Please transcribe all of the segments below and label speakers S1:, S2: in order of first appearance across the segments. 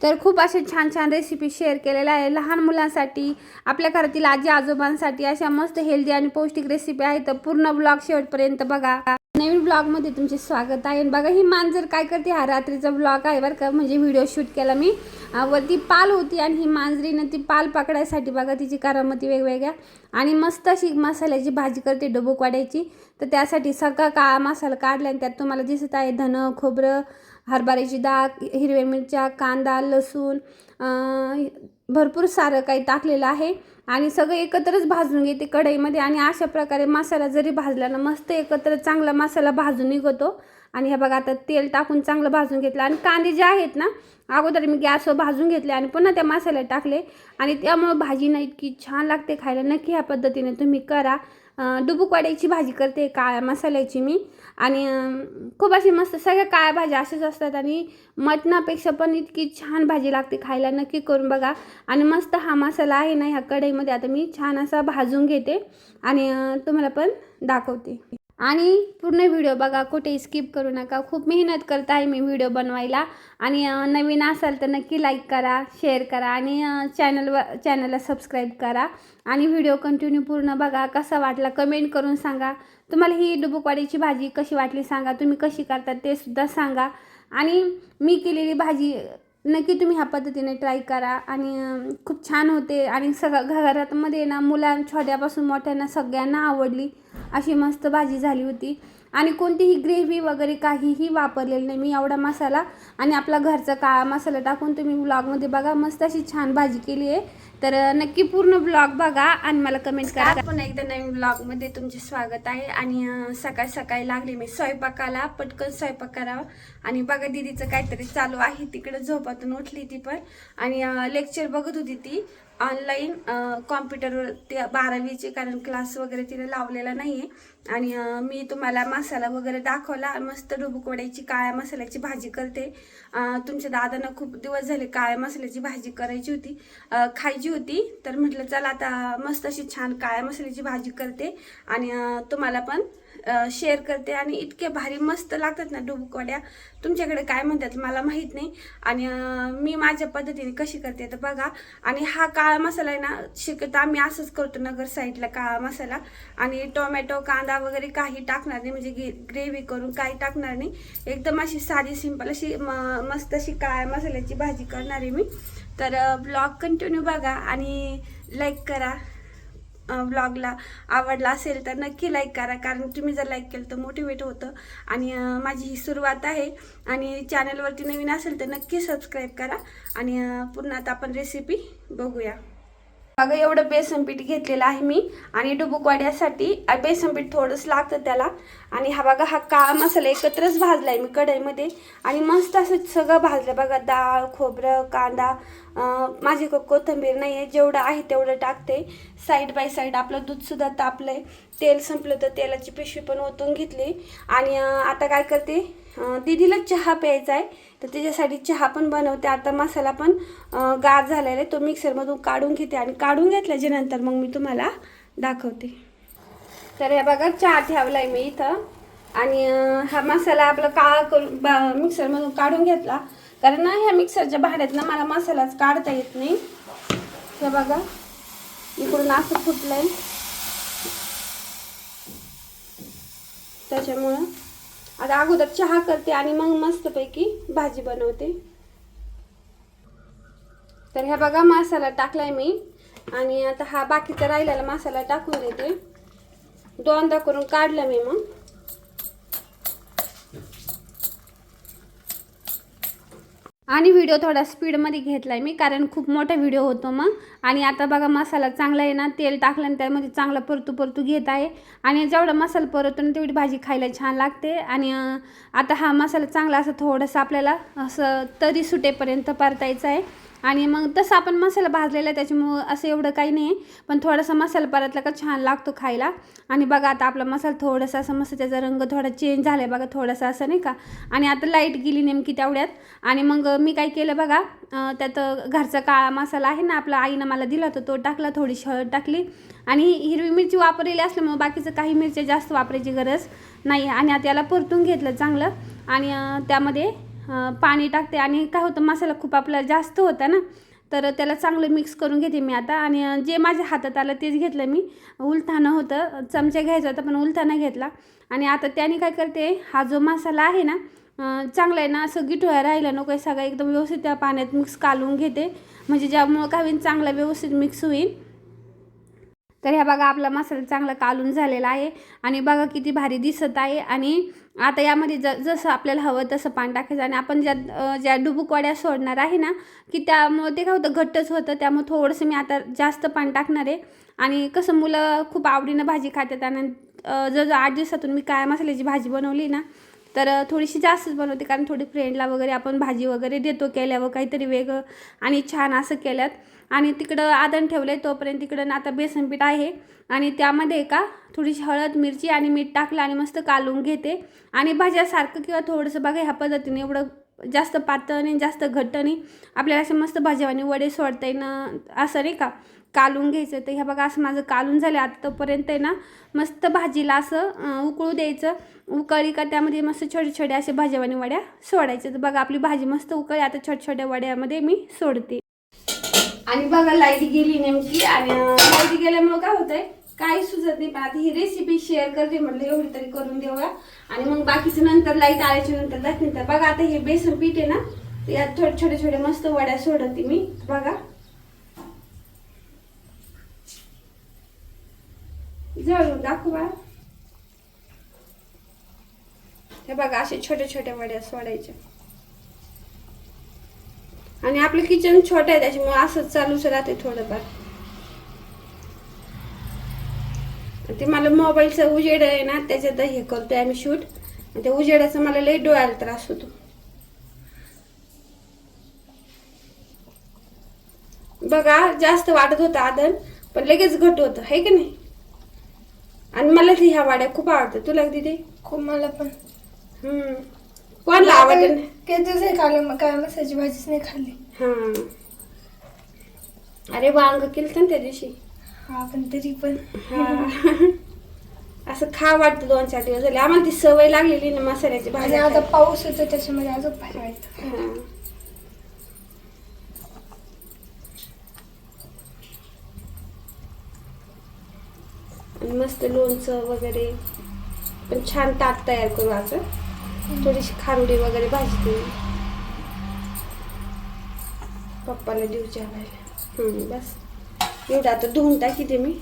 S1: तर खूप असे छान छान रेसिपी शेअर केलेल्या आहे. लहान मुलांसाठी आपल्या घरातील आजी आजोबांसाठी अशा मस्त हेल्दी आणि पौष्टिक रेसिपी आहे तर पूर्ण ब्लॉग शेवटपर्यंत बघा. नवीन ब्लॉगमध्ये तुमचे स्वागत आहे. आणि बघा ही मांजर काय करते? हा रात्रीचा ब्लॉग आहे बरं का. म्हणजे व्हिडिओ शूट केला मी. वरती पाल होती आणि ही मांजरीनं ती पाल पकडायसाठी बघा तिची करामती वेगवेगळ्या. आणि मस्त अशी मसाल्याची भाजी करते डबूक वाड्याची तर त्यासाठी सगळा का मसाला काढला आणि त्यात तुम्हाला दिसत आहे धनं खोबरं हरभऱ्याची डाळ हिरव्या मिरच्या कांदा लसूण भरपूर सारं काही टाकलेलं आहे. आणि सगळं एकत्रच भाजून घेते कढईमध्ये. आणि अशा प्रकारे मसाला जरी भाजला ना मस्त एकत्र चांगला मसाला भाजून निघतो. आणि हे बघा आता तेल टाकून चांगलं भाजून घेतलं. आणि कांदे जे आहेत ना अगोदर मी गॅसवर भाजून घेतले आणि पुन्हा त्या मसाल्यात टाकले. आणि त्यामुळं भाजी ना इतकी छान लागते खायला. नक्की ह्या पद्धतीने तुम्ही करा. डुबूक वाड्याची भाजी करते काळ्या मसाल्याची मी. आणि खूप अशी मस्त सगळ्या काळ्या भाज्या अशाच असतात आणि मटणापेक्षा पण इतकी छान भाजी लागते खायला नक्की करून बघा. आणि मस्त हा मसाला आहे ना ह्या कढईमध्ये. आता मी छान असा भाजून घेते आणि तुम्हाला पण दाखवते. आणि पूर्ण व्हिडिओ बघा कुठेही स्किप करू नका. खूप मेहनत करत आहे मी व्हिडिओ बनवायला. आणि नवीन असाल तर नक्की लाईक करा शेअर करा आणि चॅनलवर चॅनलला सबस्क्राईब करा. आणि व्हिडिओ कंटिन्यू पूर्ण बघा. कसा वाटला कमेंट करून सांगा. तुम्हाला ही डुबुकवाडीची भाजी कशी वाटली सांगा. तुम्ही कशी करतात ते सुद्धा सांगा. आणि मी केलेली भाजी नक्की तुम्ही ह्या पद्धतीने ट्राय करा. आणि खूप छान होते. आणि सगळ्या घरातमध्ये ना मुलां छोट्यापासून मोठ्यांना सगळ्यांना आवडली. अशी मस्त भाजी झाली होती. आणि कोणतीही ग्रेव्ही वगैरे काहीही वापरलेली नाही. मी एवढा मसाला आणि आपला घरचा काळा मसाला टाकून तुम्ही ब्लॉगमध्ये बघा. मस्त अशी छान भाजी केली आहे. तर नक्की पूर्ण ब्लॉग बघा आणि मला कमेंट करा. पण एकदा नवीन ब्लॉगमध्ये तुमचे स्वागत आहे. आणि सकाळी सकाळी लागले मी स्वयंपाकाला. पटकन स्वयंपाक करावा. आणि बघा दिदीचं काहीतरी चालू आहे. तिकडे झोपातून उठली ती पण. आणि लेक्चर बघत होती ती. ऑनलाईन कॉम्प्युटरवर ते बारावीचे कारण क्लास वगैरे तिने लावलेला नाही आहे आणि मी तुम्हाला मसाला वगैरे दाखवला. मस्त डुबुकवड्याची काळ्या मसाल्याची भाजी करते. तुमच्या दादांना खूप दिवस झाले काळ्या मसाल्याची भाजी करायची होती. खायची भाजी होती. तर म्हटलं चला आता मस्त अशी छान काळ्या मसाल्याची भाजी करते. आणि तुम्हाला पण शेअर करते आणि इतके भारी मस्त लागतात ना डुबकवड्या तुमच्याकडे काय म्हणतात मला माहीत नाही. आणि मी माझ्या पद्धतीने कशी करते तर बघा. आणि हा काळा मसाला आहे ना शक्यतो आम्ही असंच करतो नगर साईडला काळा मसाला. आणि टोमॅटो कांदा वगैरे काही टाकणार नाही म्हणजे ग्रेव्ही करून काही टाकणार नाही. एकदम अशी साधी सिंपल अशी म- मस्त अशी काळ्या मसाल्याची भाजी करणार आहे मी. तर ब्लॉग कंटिन्यू बघा आणि लाईक करा. ब्लॉगला आवडला असेल तर नक्की लाईक करा. कारण तुम्ही जर लाईक केलं तर मोटिवेट होतं. आणि माझी ही सुरुवात आहे. आणि चॅनलवरती नवीन असेल तर नक्की सबस्क्राईब करा. आणि पुन्हा आता आपण रेसिपी बघूया. बघा एवढं बेसन पीठ घेतलेलं आहे मी आणि डुबुकवाड्यासाठी आ, बेसन पीठ थोडंसं लागतं त्याला. आणि हा बघा हा काळा मसाला एकत्रच भाजला आहे मी कढईमध्ये. आणि मस्त असं सगळं भाजलं बघा डाळ खोबरं कांदा माझी को- कोथिंबीर नाही आहे जेवढं आहे तेवढं टाकते. साईड बाय साईड आपलं दूधसुद्धा तापलं आहे तेल संपलं तर तेलाची पिशवी पण ओतून घेतली. आणि आता काय करते? दिदीला दीदीला चहा प्यायचा आहे तर त्याच्यासाठी चहा पण बनवते. आता मसाला पण गार झालेला आहे. तो मिक्सरमधून काढून घेते आणि काढून घेतल्याच्या नंतर मग मी तुम्हाला दाखवते. तर हे बघा चहा ठेवला आहे मी इथं. आणि हा मसाला आपला काळा करून बा मिक्सरमधून काढून घेतला. कारण ना ह्या मिक्सरच्या भांड्यात ना मला मसालाच काढता येत नाही. हे बघा इकडून असं फुटलं आहे त्याच्यामुळं आता अगोदर चहा करते आणि मग मस्तपैकी भाजी बनवते. तर ह्या बघा मसाला टाकलाय मी. आणि आता हा बाकीचा राहिलेला मसाला टाकून देते. दोनदा करून काढला मी मग. आणि व्हिडिओ थोडा स्पीडमध्ये घेतलाय मी कारण खूप मोठा व्हिडिओ होतो मग. आणि आता बघा मसाला चांगला आहे ना तेल टाकलं आणि त्यामध्ये चांगला परतू परतू घेत आहे. आणि जेवढा मसाला परततो ना तेवढी भाजी खायला छान लागते. आणि आता हा मसाला चांगला असं थोडंसं आपल्याला असं तरी सुटेपर्यंत परतायचा आहे. आणि मग तसं आपण मसाला भाजलेला आहे त्याच्यामुळं असं एवढं काही नाही. आहे पण थोडासा मसाला परतला का छान लागतो खायला. आणि बघा आता आपला मसाला थोडासा असं मस्त त्याचा रंग थोडा चेंज झाला आहे बघा थोडासा असं नाही का. आणि आता लाइट गेली नेमकी तेवढ्यात. आणि मग मी काय केलं बघा त्यात घरचा काळा मसाला आहे ना आपला आईनं मला दिला होता तो टाकला थोडीशी हळद टाकली. आणि हिरवी मिरची वापरलेली असल्यामुळे बाकीचं काही मिरच्या जास्त वापरायची गरज नाही. आणि आता याला परतून घेतलं चांगलं. आणि त्यामध्ये पाणी टाकते. आणि काय होतं मसाला खूप आपला जास्त होता ना तर त्याला चांगलं मिक्स करून घेते मी आता. आणि जे माझ्या हातात आलं तेच घेतलं मी. उलथानं होतं चमचा घ्यायचा होता पण उलथाना घेतला. आणि आता त्याने काय करते हा जो मसाला आहे ना चांगला आहे ना असं गिठोळ्या राहिला नको आहे सगळं एकदम व्यवस्थित त्या पाण्यात मिक्स कालवून घेते. म्हणजे ज्यामुळं काय होईल चांगला व्यवस्थित मिक्स होईल. तर ह्या बघा आपला मसाला चांगला कालून झालेला आहे. आणि बघा किती भारी दिसत आहे. आणि आता यामध्ये ज जसं आपल्याला हवं तसं पाणी टाकायचं आणि आपण ज्या ज्या डुबुकवाड्या सोडणार आहे ना की त्यामुळे ते काय होतं घट्टच होतं. त्यामुळं थोडंसं मी आता जास्त पाणी टाकणार आहे. आणि कसं मुलं खूप आवडीनं भाजी खातात आणि जर जर आठ दिवसातून मी काय मसाल्याची भाजी बनवली ना तर थोडीशी जास्तच बनवते. कारण थोडी फ्रेंडला वगैरे आपण भाजी वगैरे देतो केल्यावर काहीतरी वेगळं आणि छान असं केल्यात. आणि तिकडं आदण ठेवलं आहे तोपर्यंत तिकडं आता बेसन पीठ आहे. आणि त्यामध्ये का थोडीशी हळद मिरची आणि मीठ टाकलं आणि मस्त कालून घेते. आणि भाज्यासारखं किंवा थोडंसं बघा ह्या पद्धतीने एवढं जास्त पातळ नाही जास्त घट्ट नाही. आपल्याला असे मस्त भाज्यावानी वडे सोडता येणं असं नाही का? कालून घ्यायचं. तर ह्या बघा असं माझं कालून झालं. आतापर्यंत आहे ना मस्त भाजीला असं उकळू द्यायचं. उकळी का त्यामध्ये मस्त छोटे छोटे असे भाज्यावानी वड्या सोडायचे तर बघा आपली भाजी मस्त उकळी. आता छोट्या छोट्या वड्यामध्ये मी सोडते. आणि बघा लाइट गेली नेमकी आणि लाइट गेल्यामुळं काय होतंय? काही सुचत नाही. पण आता ही रेसिपी शेअर करते म्हटलं एवढी तरी करून देऊया. आणि मग बाकीचं नंतर लाइट आल्याच्यानंतर दाखवेन. तर बघा आता हे बेसन पीठ आहे ना तर यात थोडे छोटे छोटे मस्त वड्या सोडते मी. बघा. जळून दाखवा हे बघा असे छोटे छोटे वड्या सोडायच्या. आणि आपलं किचन छोटं आहे त्याच्यामुळे असंच चालूच राहते थोडंफार. ते मला मोबाईलचं उजेड आहे ना त्याच्यात हे करतोय आम्ही शूट त्या उजेडाचा मला लई डोळ्याला त्रास होतो. बघा जास्त वाटत होतं आदन पण लगेच घट होतं है की नाही? आणि मला ती ह्या वाड्या खूप आवडतात. तुला दिदी?
S2: खूप मला पण.
S1: हम्म. कोणाला आवडत? नाही
S2: किती दिवस नाही खाल्लं मग काय मसाची भाजीच नाही खाल्ली.
S1: हा अरे वांग केलं ना त्या दिवशी.
S2: हा पण तरी पण.
S1: हा. असं खा वाटतं दोन चार दिवस झाले. आम्हाला ती सवय लागलेली ना मसाल्याची
S2: आणि
S1: भाजी
S2: आता पाऊस होतो त्याच्यामध्ये अजून भारी वाटतं
S1: आणि मस्त लोणचं वगैरे. पण छान ताट तयार करू असं थोडीशी खारुडी वगैरे भाजते पप्पाला देऊ जेवायला. बस. एवढं आता धुवून टाकी ते मी.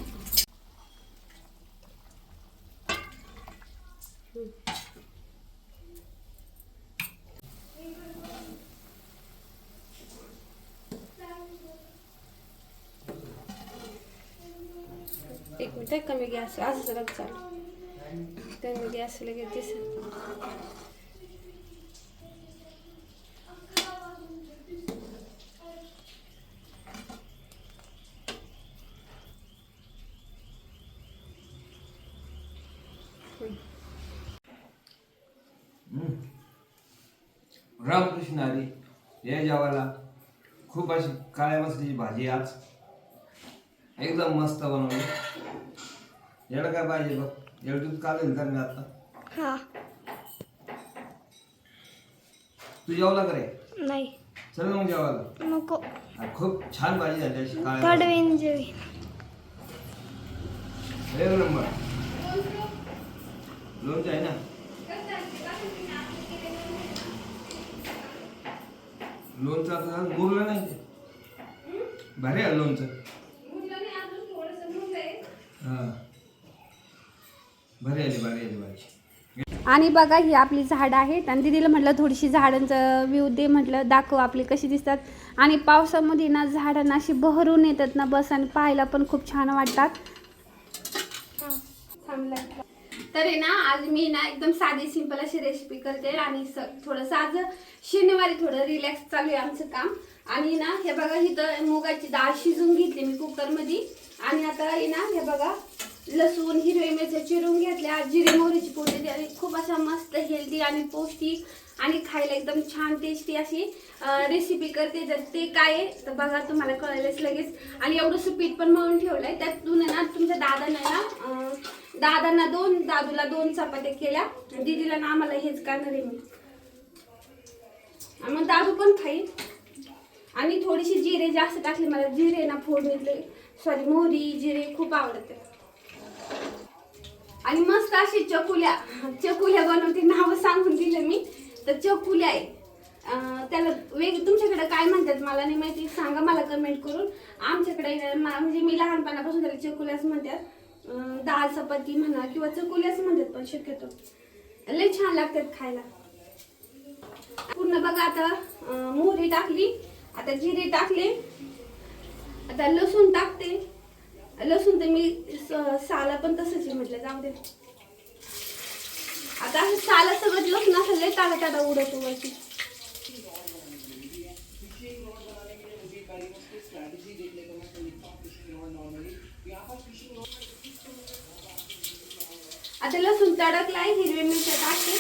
S1: एक मिनिट कमी गॅस असं जरा चालू. कमी गॅस लगेच दिसेल.
S3: रामकृष्ण हरी या जेवायला खूप अशी काळ्या मसाल्याची भाजी आज. एकदम मस्त बनवली. याला काय पाहिजे बघ. एवढं दूध काढेल का मी आता?
S2: हा.
S3: तू जेवला का रे?
S2: नाही.
S3: चल मग जेवायला.
S2: नको.
S3: खूप छान भाजी झाली अशी काळ्या एक नंबर. लोणचं आहे ना? लोणचं आता मुरलं नाही ते. भारी आहे लोणचं. हा. भारी आली भारी आली भाजी
S1: आणि बघा ही आपली झाडं आहेत आणि दिदीला म्हटलं थोडीशी झाडांचं व्ह्यू दे म्हटलं दाखव आपली कशी दिसतात. आणि पावसामध्ये ना झाडांना अशी बहरून येतात ना बस आणि पाहायला पण खूप छान वाटतात. तर आहे ना आज मी ना एकदम साधी सिंपल अशी रेसिपी करते आणि स थोडंसं आज शनिवारी थोडं रिलॅक्स चालू आहे आमचं काम. आणि ना हे बघा इथं मुगाची डाळ शिजून घेतली मी कुकरमध्ये. आणि आता आहे ना हे बघा लसूण हिरवे मिरच्या चिरून घेतल्या जिरे मोहरीची फोडणी दिली आणि खूप असा मस्त हेल्दी आणि पौष्टिक आणि खायला एकदम छान टेस्टी अशी रेसिपी करते. तर ते काय आहे तर बघा तुम्हाला कळेलच लगेच. आणि एवढंसं पीठ पण मळून आहे त्यातून ना तुमच्या दादानं ना दादांना दोन दादूला दोन चपात्या केल्या. दिदीला दीदीला ना आम्हाला हेच करणार आहे मी मग दादू पण खाईल. आणि थोडीशी जिरे जास्त टाकले. मला जिरे ना फोडणीतले सॉरी मोहरी जिरे खूप आवडते. आणि मस्त अशी चकुल्या. चकुल्या बनवते. नाव सांगून दिलं मी. तर चकुल्या आहे. त्याला वेग तुमच्याकडे काय म्हणतात मला नाही माहिती. सांगा मला कमेंट करून. आमच्याकडे मा- म्हणजे मी लहानपणापासून त्याला चकुल्याच म्हणतात. दाल डाळ चपाती म्हणा किंवा चकुल्याच म्हणतात पण शक्यतो. लय छान लागतात खायला. पूर्ण बघा आता मोहरी टाकली. आता जिरे टाकले. आता लसूण टाकते. लसूण तर मी स- साला पण तसंच आहे म्हटलं जाऊ दे. आता असं साला सगळं लसूण असं लय ताडा ताडा उडवतो वरती. आता लसूण तडकलाय हिरवी मिरच्या टाकते.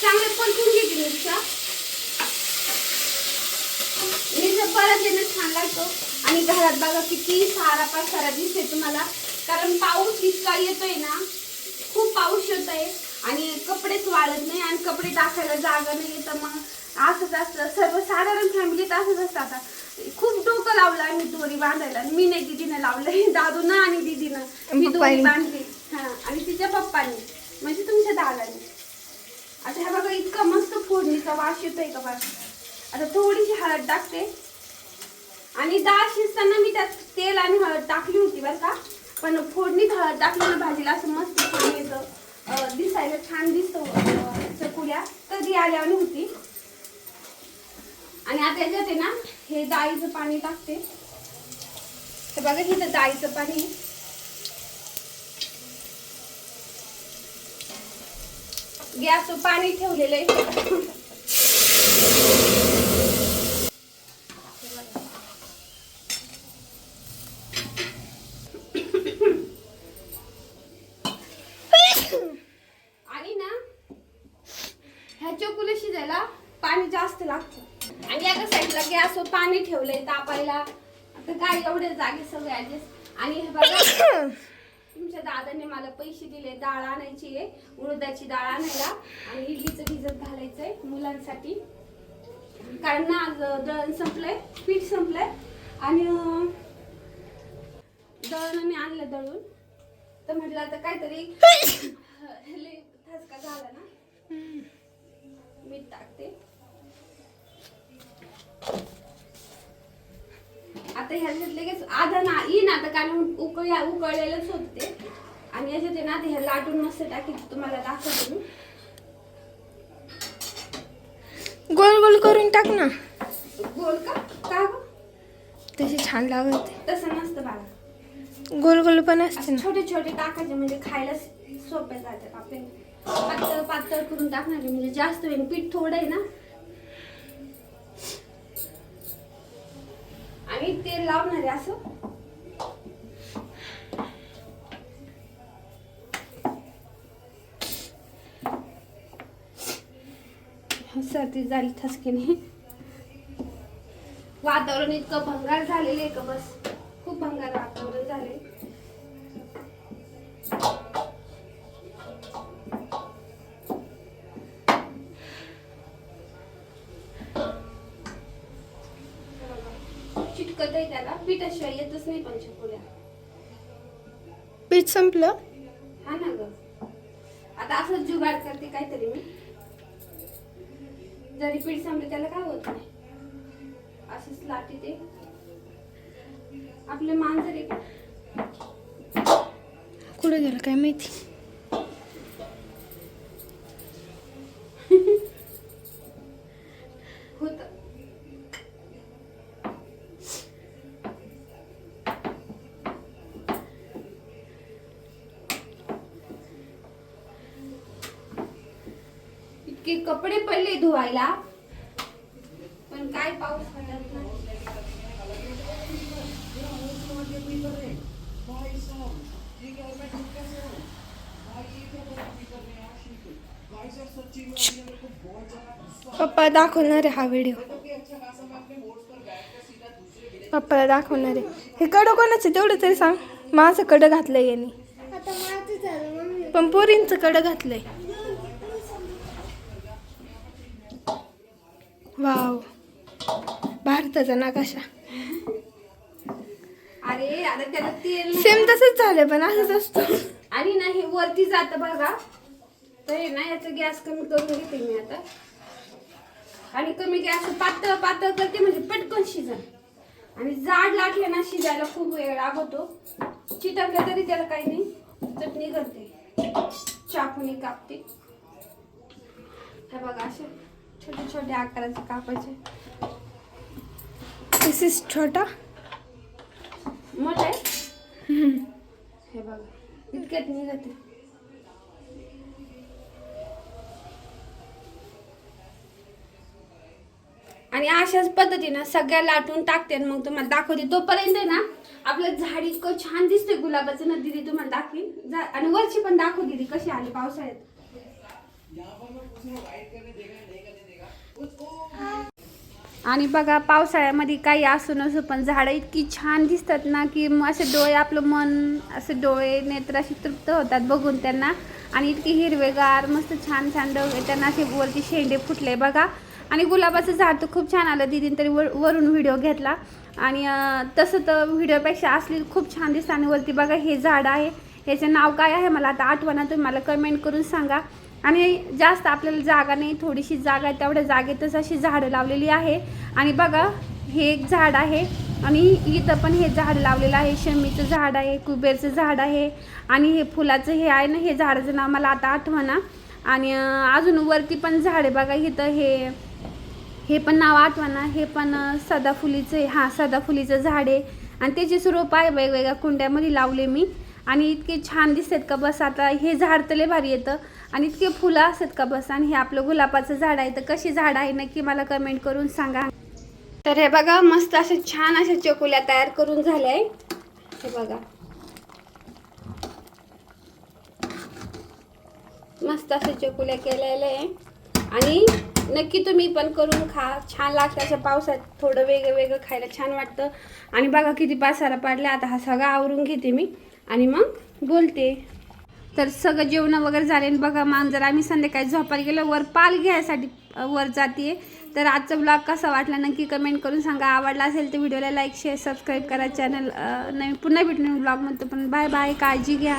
S1: चांगले परतून घेते मिरच्या मिरच्या येणं छान लागतो. आणि घरात बघा किती सारा पसारा दिसते तुम्हाला. कारण पाऊस इतका येतोय ना खूप पाऊस येतोय. आहे आणि कपडेच वाळत नाही आणि कपडे टाकायला जागा नाही तर मग असंच असतं. सर्वसाधारण फॅमिलीत असंच असतं आता. खूप डोकं लावलं आम्ही दोरी बांधायला. मी नाही दिदीनं लावलंय दादूनं आणि दिदीनं. मी दोरी. बांधली. हा आणि तिच्या पप्पानी. म्हणजे तुमच्या दादाने. आता ह्या बघा इतका मस्त फोडणीचा वास येतोय का वास आता थोडीशी हळद टाकते. आणि डाळ शिजताना मी त्यात तेल आणि हळद टाकली होती बरं का. पण फोडणीत हळद टाकली ना भाजीला असं मस्त छान येतं. दिसायला छान दिसतो चकुल्या. कधी आल्यावर होती. आणि आता याच्यात आहे ना हे डाळीचं पाणी टाकते. तर बघा हे डाळीचं पाणी. गॅस गॅसवर पाणी ठेवलेलं आहे. आणि ना ह्या चोकुला शिजायला पाणी जास्त लागतं. गॅसवर पाणी ठेवलंय तापायला. आता काय एवढे जागे सगळे ऍडजस्ट आणि हे बघा तुमच्या दादाने मला पैसे दिले डाळ आणायची आहे उडदाची डाळ आणायला. आणि इडलीचं भिजत घालायचंय मुलांसाठी. कारण ना आज दळण संपलंय पीठ संपलंय. आणि दळण मी आणलं दळून. तर म्हटलं आता काहीतरी लय ठसका झाला ना. मीठ टाकते. आता ह्याच्यात लगेच आधा ना येईन आता कारण उकळ उकळलेलंच होत ते. आणि याच्यात ना ते ह्या लाटून मस्त टाकी तुम्हाला दाखवते मी.
S2: गोल गोल करून टाक ना.
S1: गोल का? का गं?
S2: तशी छान लागत.
S1: तसं नसतं बाळा.
S2: गोल गोल पण असते ना.
S1: छोटे छोटे टाकायचे म्हणजे खायला सोपे जातात. आपल्याला पातळ पातळ करून टाकणार म्हणजे जास्त होईल पीठ थोडं आहे ना. वगैरे लावणार आहे असं? सर्दी झाली ठसकेने वातावरण इतकं भंगार झालेलं आहे का बस? खूप भंगार वातावरण झाले आहे त्याला. पिठाशिवाय येतच नाही पण चकुल्या
S2: पीठ संपलं?
S1: हा ना ग. आता असं जुगाड करते काहीतरी मी. जरी पीठ संपले त्याला काय होत नाही. असंच लाटी ते. आपले मांजर आहे. का
S2: कुठे गेलं काय माहिती?
S1: इतके कपडे पडले धुवायला. पण काय पाऊस पडत नाही.
S2: पप्पा दाखवणार आहे हा व्हिडिओ पप्पाला दाखवणार आहे. हे कडं कोणाचं तेवढं तरी सांग. माझं कडं घातलंय यांनी. पण पोरींचं कडं घातलंय. वाव. भारताचा नकाशा.
S1: अरे आता त्याला तेल
S2: सेम तसंच झालं पण असंच असतं.
S1: आणि ना हे वरती जातं बघा. तर हे ना याचा गॅस कमी करून घेते मी आता. आणि कमी गॅस पातळ पातळ करते म्हणजे पटकन शिजन. आणि जाड लाटले ना शिजायला खूप वेळ लागतो. चिटकलं तरी त्याला काही नाही. चटणी करते. चाकूने कापते. हे बघा असे छोटे छोटे आकाराचे कापायचे.
S2: दिस इज छोटा.
S1: मोठे? हे बघा इतक्यात निघते आणि अशाच पद्धतीनं सगळ्या लाटून टाकते आणि मग तुम्हाला दाखवते. तोपर्यंत आहे ना आपलं झाड इतकं छान दिसतंय गुलाबाचं. ना दिदी तुम्हाला दाखवीन. जा- आणि वरची पण दाखव दिदी कशी आली पावसाळ्यात. आणि बघा पावसाळ्यामध्ये काही असू नसो पण झाडं इतकी छान दिसतात ना की मग असे डोळे आपलं मन असे डोळे नेत्र असे तृप्त होतात बघून त्यांना. आणि इतकी हिरवेगार मस्त छान छान डोळे त्यांना असे वरती शेंडे फुटले बघा. आणि गुलाबाचं झाड तर खूप छान आलं दिदीन तरी वर वरून व्हिडिओ घेतला. आणि तसं तर व्हिडिओपेक्षा असली खूप छान दिसतं. आणि वरती बघा हे झाड आहे. ह्याचं नाव काय आहे मला आता आठवणा तुम्ही मला कमेंट करून सांगा. आणि जास्त आपल्याला जागा नाही थोडीशी जागा आहे तेवढ्या जागेतच अशी झाडं लावलेली आहे. आणि बघा हे एक झाड आहे. आणि इथं पण हे झाड लावलेलं आहे. शमीचं झाड आहे कुबेरचं झाड आहे. आणि हे फुलाचं हे आहे ना हे झाडाचं नाव मला आता आठवणा आणि अजून वरती पण झाड आहे. बघा इथं हे हे पण नाव आठवणा हे पण सदाफुलीचं आहे. हां सदाफुलीचं झाड आहे. आणि त्याची स्वरूप आहे वेगवेगळ्या कुंड्यामध्ये लावले मी. आणि इतके छान दिसतात का बस. आता हे झाड तले लय भारी येतं. आणि इतके फुलं असतात का बस? आणि हे आपलं गुलाबाचं झाड आहे तर कशी झाड आहे नक्की मला कमेंट करून सांगा. तर हे बघा मस्त अशा छान अशा चकोल्या तयार करून झाल्या आहे हे बघा. मस्त अशा चकुल्या केलेल्या आहे. आणि नक्की तुम्ही पण करून खा. छान लागतं अशा पावसात थोडं वेगळं वेगळं खायला छान वाटतं. आणि बघा किती पासारा पाडल्या आता हा सगळा आवरून घेते मी. आणि मग बोलते. तर सगळं जेवणं वगैरे झाले बघा मांजर आम्ही संध्याकाळी झोपायला गेलो. वर पाल घ्यायसाठी वर जाते तर आजचा ब्लॉग कसा वाटला नक्की कमेंट करून सांगा. आवडला असेल तर व्हिडिओला लाईक शेअर सबस्क्राईब करा. चॅनल नवीन पुन्हा भेटून ब्लॉग म्हणतो पण बाय बाय काळजी घ्या.